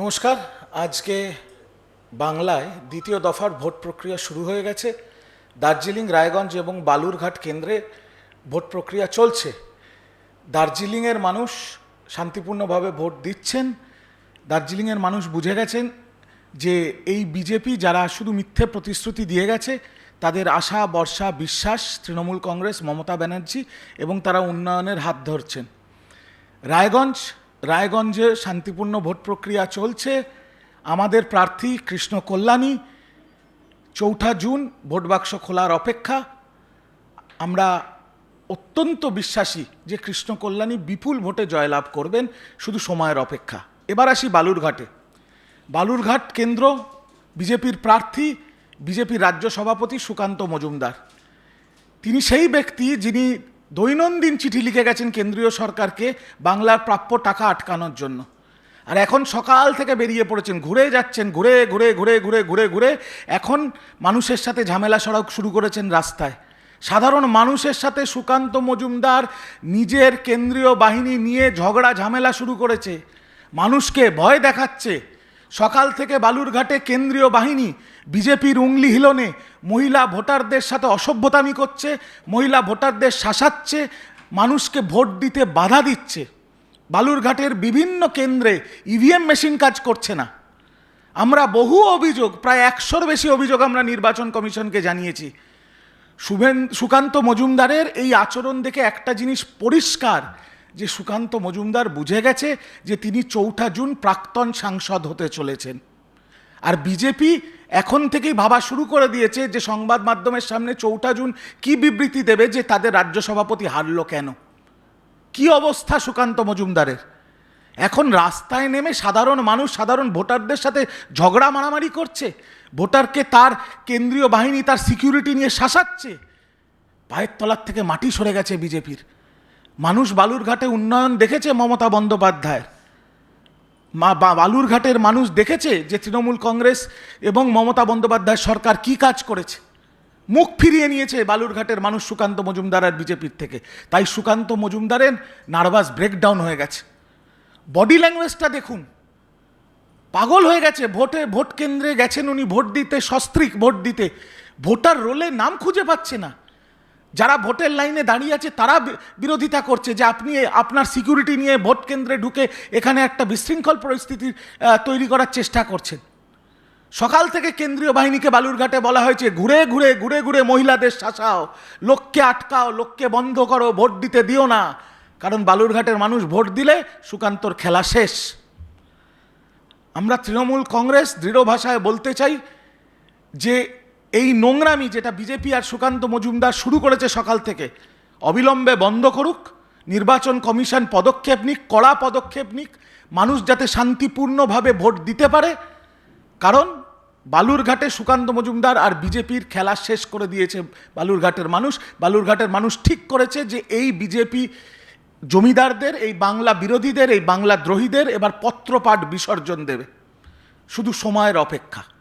নমস্কার, আজকে বাংলায় দ্বিতীয় দফার ভোট প্রক্রিয়া শুরু হয়ে গেছে। দার্জিলিং, রায়গঞ্জ এবং বালুরঘাট কেন্দ্রে ভোট প্রক্রিয়া চলছে। দার্জিলিংয়ের মানুষ শান্তিপূর্ণভাবে ভোট দিচ্ছেন। দার্জিলিংয়ের মানুষ বুঝে গেছেন যে এই বিজেপি যারা শুধু মিথ্যে প্রতিশ্রুতি দিয়ে গেছে, তাদের আশা বর্ষা বিশ্বাস তৃণমূল কংগ্রেস, মমতা ব্যানার্জি এবং তারা উন্নয়নের হাত ধরছেন। রায়গঞ্জ রায়গঞ্জে শান্তিপূর্ণ ভোট প্রক্রিয়া চলছে। আমাদের প্রার্থী কৃষ্ণ কল্যাণী, চৌঠা জুন ভোট বাক্স খোলার অপেক্ষা। আমরা অত্যন্ত বিশ্বাসী যে কৃষ্ণ কল্যাণী বিপুল ভোটে জয়লাভ করবেন শুধু সময়ের অপেক্ষা। এবার আসি বালুরঘাটে। বালুরঘাট কেন্দ্র, বিজেপির প্রার্থী, বিজেপির রাজ্য সভাপতি সুকান্ত মজুমদার। তিনি সেই ব্যক্তি যিনি দৈনন্দিন চিঠি লিখে গেছেন কেন্দ্রীয় সরকারকে বাংলার প্রাপ্য টাকা আটকানোর জন্য। আর এখন সকাল থেকে বেরিয়ে পড়েছেন, ঘুরে যাচ্ছেন, ঘুরে ঘুরে ঘুরে ঘুরে ঘুরে ঘুরে। এখন মানুষের সাথে ঝামেলা সড়ক শুরু করেছেন রাস্তায়। সাধারণ মানুষের সাথে সুকান্ত মজুমদার নিজের কেন্দ্রীয় বাহিনী নিয়ে ঝগড়া, ঝামেলা শুরু করেছে। মানুষকে ভয় দেখাচ্ছে। সকাল থেকে বালুরঘাটে কেন্দ্রীয় বাহিনী, বিজেপির উংলি হিলনে মহিলা ভোটারদের সাথে অসভ্যতামি করছে, মহিলা ভোটারদের শাসাচ্ছে, মানুষকে ভোট দিতে বাধা দিচ্ছে। বালুরঘাটের বিভিন্ন কেন্দ্রে ইভিএম মেশিন কাজ করছে না। আমরা বহু অভিযোগ, প্রায় একশোর বেশি অভিযোগ আমরা নির্বাচন কমিশনকে জানিয়েছি। শুভেন, সুকান্ত মজুমদারের এই আচরণ দেখে একটা জিনিস পরিষ্কার যে সুকান্ত মজুমদার বুঝে গেছে যে তিনি চৌঠা জুন প্রাক্তন সাংসদ হতে চলেছেন। আর বিজেপি এখন থেকেই ভাবা শুরু করে দিয়েছে যে সংবাদ মাধ্যমের সামনে চৌঠা জুন কি বিবৃতি দেবে যে তাদের রাজ্য সভাপতি হারল কেন। কি অবস্থা সুকান্ত মজুমদারের? এখন রাস্তায় নেমে সাধারণ মানুষ, সাধারণ ভোটারদের সাথে ঝগড়া মারামারি করছে। ভোটারকে তার কেন্দ্রীয় বাহিনী, তার সিকিউরিটি নিয়ে শাসাচ্ছে। পায়ের তলার থেকে মাটি সরে গেছে বিজেপির। মানুষ বালুরঘাটে উন্নয়ন দেখেছে মমতা বন্দ্যোপাধ্যায়ের। মা বালুরঘাটের মানুষ দেখেছে যে তৃণমূল কংগ্রেস এবং মমতা বন্দ্যোপাধ্যায় সরকার কি কাজ করেছে। মুখ ফিরিয়ে নিয়েছে বালুরঘাটের মানুষ সুকান্ত মজুমদার আর বিজেপির থেকে। তাই সুকান্ত মজুমদারের নার্ভাস ব্রেকডাউন হয়ে গেছে। বডি ল্যাঙ্গুয়েজটা দেখুন। পাগল হয়ে গেছে। ভোটে ভোট কেন্দ্রে গেছেন উনি, ভোট দিতে সস্ত্রীক ভোট দিতে। ভোটার রোলে নাম খুঁজে পাচ্ছে না। যারা ভোটের লাইনে দাঁড়িয়ে আছে, তারা বিরোধিতা করছে যে আপনি আপনার সিকিউরিটি নিয়ে ভোট কেন্দ্রে ঢুকে এখানে একটা বিশৃঙ্খল পরিস্থিতি তৈরি করার চেষ্টা করছেন। সকাল থেকে কেন্দ্রীয় বাহিনীকে বালুরঘাটে বলা হয়েছে, ঘুরে ঘুরে ঘুরে ঘুরে মহিলাদের শাসাও। লোককে আটকাও, লোককে বন্ধ করো, ভোট দিতে দিও না। কারণ বালুরঘাটের মানুষ ভোট দিলে সুকান্তর খেলা শেষ। আমরা তৃণমূল কংগ্রেস দৃঢ় ভাষায় বলতে চাই যে এই নোংরামি যেটা বিজেপি আর সুকান্ত মজুমদার শুরু করেছে সকাল থেকে, অবিলম্বে বন্ধ করুক, নির্বাচন কমিশন পদক্ষেপ নিক, কড়া পদক্ষেপ নিক, মানুষ যাতে শান্তিপূর্ণভাবে ভোট দিতে পারে। কারণ বালুরঘাটে সুকান্ত মজুমদার আর বিজেপির খেলা শেষ করে দিয়েছে বালুরঘাটের মানুষ। বালুরঘাটের মানুষ ঠিক করেছে যে এই বিজেপি জমিদারদের, এই বাংলা বিরোধীদের, এই বাংলা দ্রোহীদের এবার পত্রপাঠ বিসর্জন দেবে। শুধু সময়ের অপেক্ষা।